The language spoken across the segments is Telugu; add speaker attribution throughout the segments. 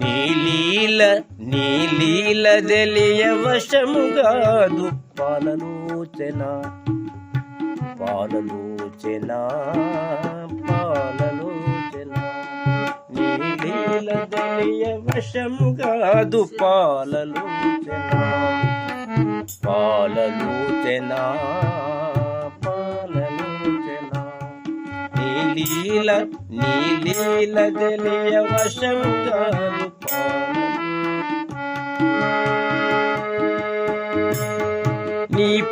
Speaker 1: తెలియ వశముగాదు నీలీల తెలియ వశముగాదు పాలలోచన పాలలోచన పాలలుచెనా నీలీల నీలీల తెలియ వశముగాదు పాలలోచన పాలలోచన పాలలోచన నీలీల పాలలోచన పాలలోచన పాలలోచన నీలీల నీలీల తెలియ వశముగాదు పాలలు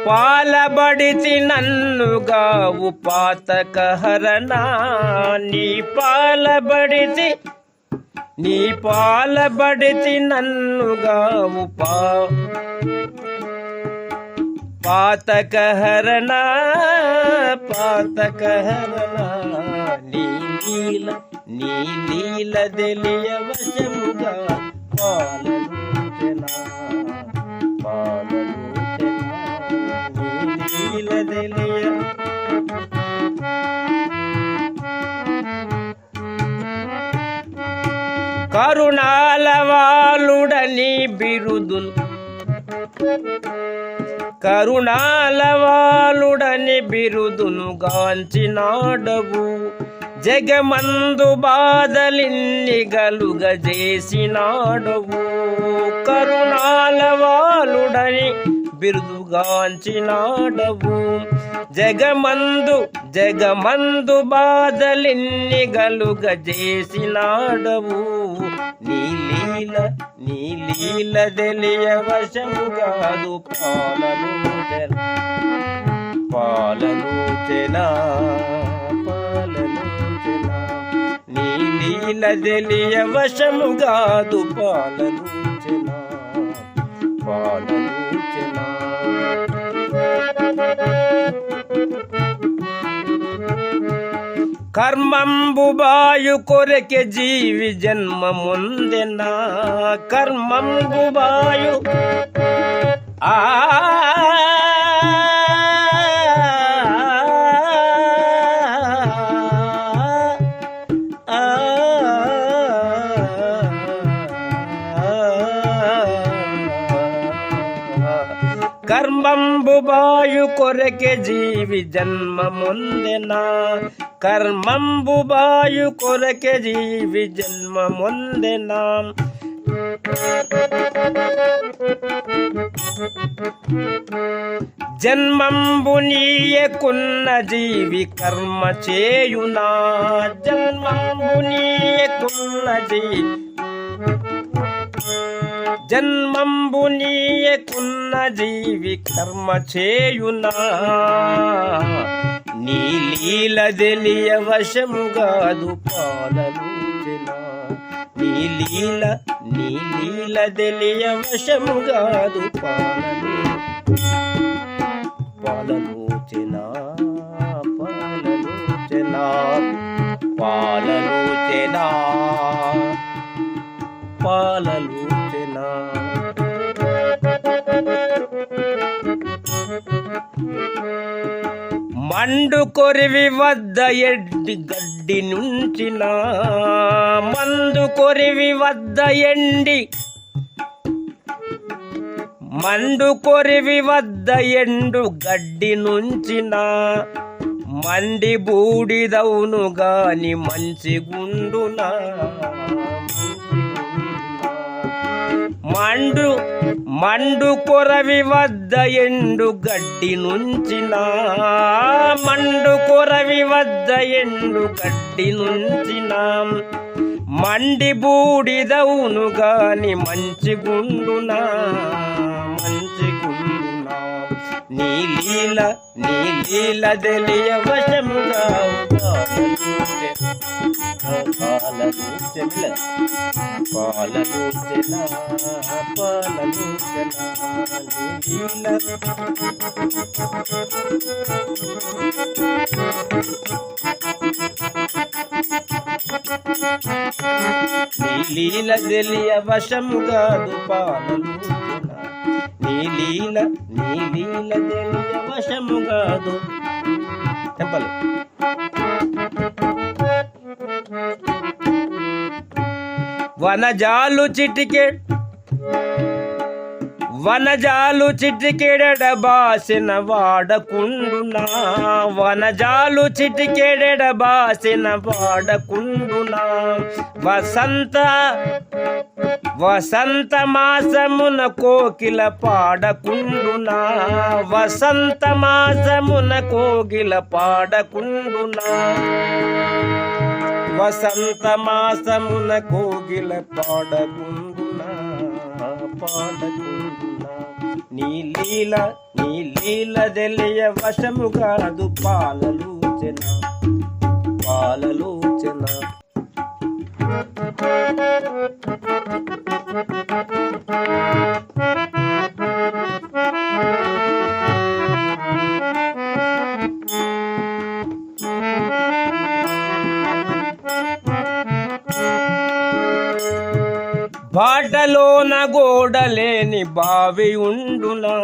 Speaker 1: పాలబడితి నన్నుగావు పాతకహరణ నీ పాలబడిచి నీ పాలబడితి నన్నుగావు పా పాతక హరణ నీ నీల నీ నీల తెలియవశముగా బిరుదులు. కరుణాల వాలుడని బిరుదును గాంచినాడవు. జగమందు బాధలిన్ని గలుగజేసినాడవు కరుణాలవాలుడని వాలుడని బిరుదుగాంచినాడవు. జగమందు జగమందు బాధలిన్ని గలుగజేసినాడవు. నీ నీలీల నీ లీల తెలియ వశముగాదు పాలలోచన పాలను పాలలోచన నీ లీల తెలియ పాలను చెనా పాలను కర్మంబుబాయు కొరకే జీవి జన్మ ముందెనా కర్మంబుబాయు. ఆ ఆ కర్మంబు జీవి జన్మ ముందెనా కర్మంబు బాయు కొరకె జీవి జన్మ ముందెనా జన్మంబు నీయకున్న జీవి కర్మ చేయునా. జన్మంబు నీయకున్న జీవి. జన్మంబు నీయకున్న జీవి కర్మ చేయునా. నీ లీల తెలియ వశముగాదు పాలలోచన నీ లీల నీ లీల తెలియ వశము కాదు పాలలోచన మండు కొరివి వద్ద ఎడ్డి గడ్డి నుంచిన మందు కొరివి వద్ద ఎండి. మండు కొరివి వద్ద ఎండు గడ్డి నుంచిన మండి బూడిదవును గాని మంచి గుండునా? మండు మండు కొరవి వద్ద ఎండు గడ్డి నుంచిన మండు కొరవి వద్ద ఎండు గడ్డి నుంచిన. మండి బూడిదవును గాని మంచి గుండునా? నీ లీల నీ లీల తెలియ వశముగా పాలనూచెల పాలనూచెల పాలనూచెల నీ లీల. నీ లీల తెలియ వశము కాదు పాలనూచెల నీ లీల నీ లీల తెలియ వశము కాదు. చెప్పాలి వనజాలు చిటికె వనజాలు చిటికెడెడ బాసిన వాడకుండునా వనజాలు చిటికెడెడ బాసిన వాడకుండునా. వసంత వసంత మాసమున కోకిల పాడకుండునా వసంత మాసమున కోకిల పాడకుండునా. వసంత మాసమున కోగిల పాడకుండునా పాడకుండునా. నీ లీల నీ లీల తెలియ వశము కాదు పాలలూచన పాలలూచన బాటలోన గోడలేని బావి ఉండునా?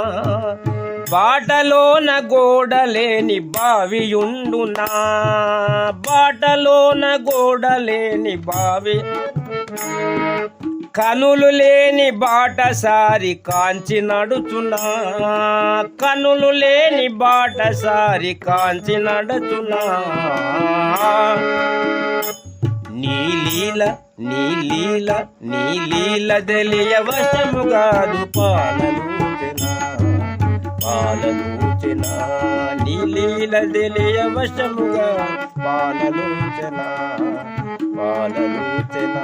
Speaker 1: బాటలోన గోడలేని బావి ఉండునా? బాటలోన గోడలేని బావి. కనులు లేని బాటసారి కాంచి నడుచునా? కనులు లేని బాటసారి కాంచి నడుచునా? లీల నీ లీల నీ లీల తెలియ వశము కాదు పాలలూచన పాలలూచన నీ లీల తెలియ వశముగా పాలలూచన పాలలూచన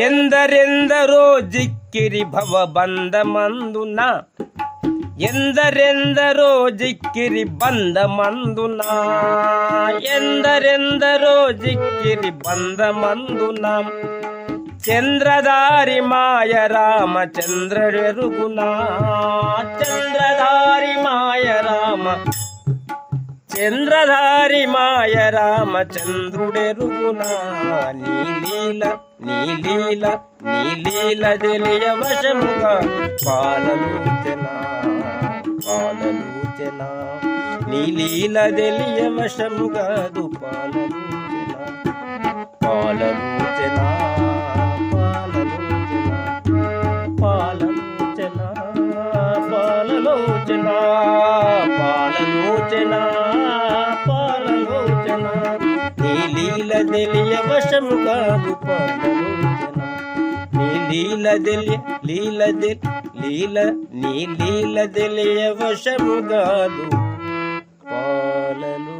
Speaker 1: ఎందరెందరో జిక్కిరి భవ బంధమందున ఎందరెందరో జిక్కిరి బంధమందున? ఎందరెందరో జిక్కిరి బంధమందున? చంద్రధారి మాయ రామ చంద్రుడెరుగునా చంద్రదారి మాయ రామ చంద్రధారి మాయ రామ చంద్రుడెరుగునా నీలీల నీలీల నీ తెలియ వశముగా పాలలూచన పాలలూచన నీ లీల తెలియ వశముగాదు పాలలూచన పాలలూచన పాలలూచన పాలలోచన? పాలలోచన? పాలలోచన? నీ లీల తెలియ వశము కాదు పాలలోచన నీ లీల తెలియ లీల తెలి లీల నీ లీల తెలియ వశము కాదు పాలలోచన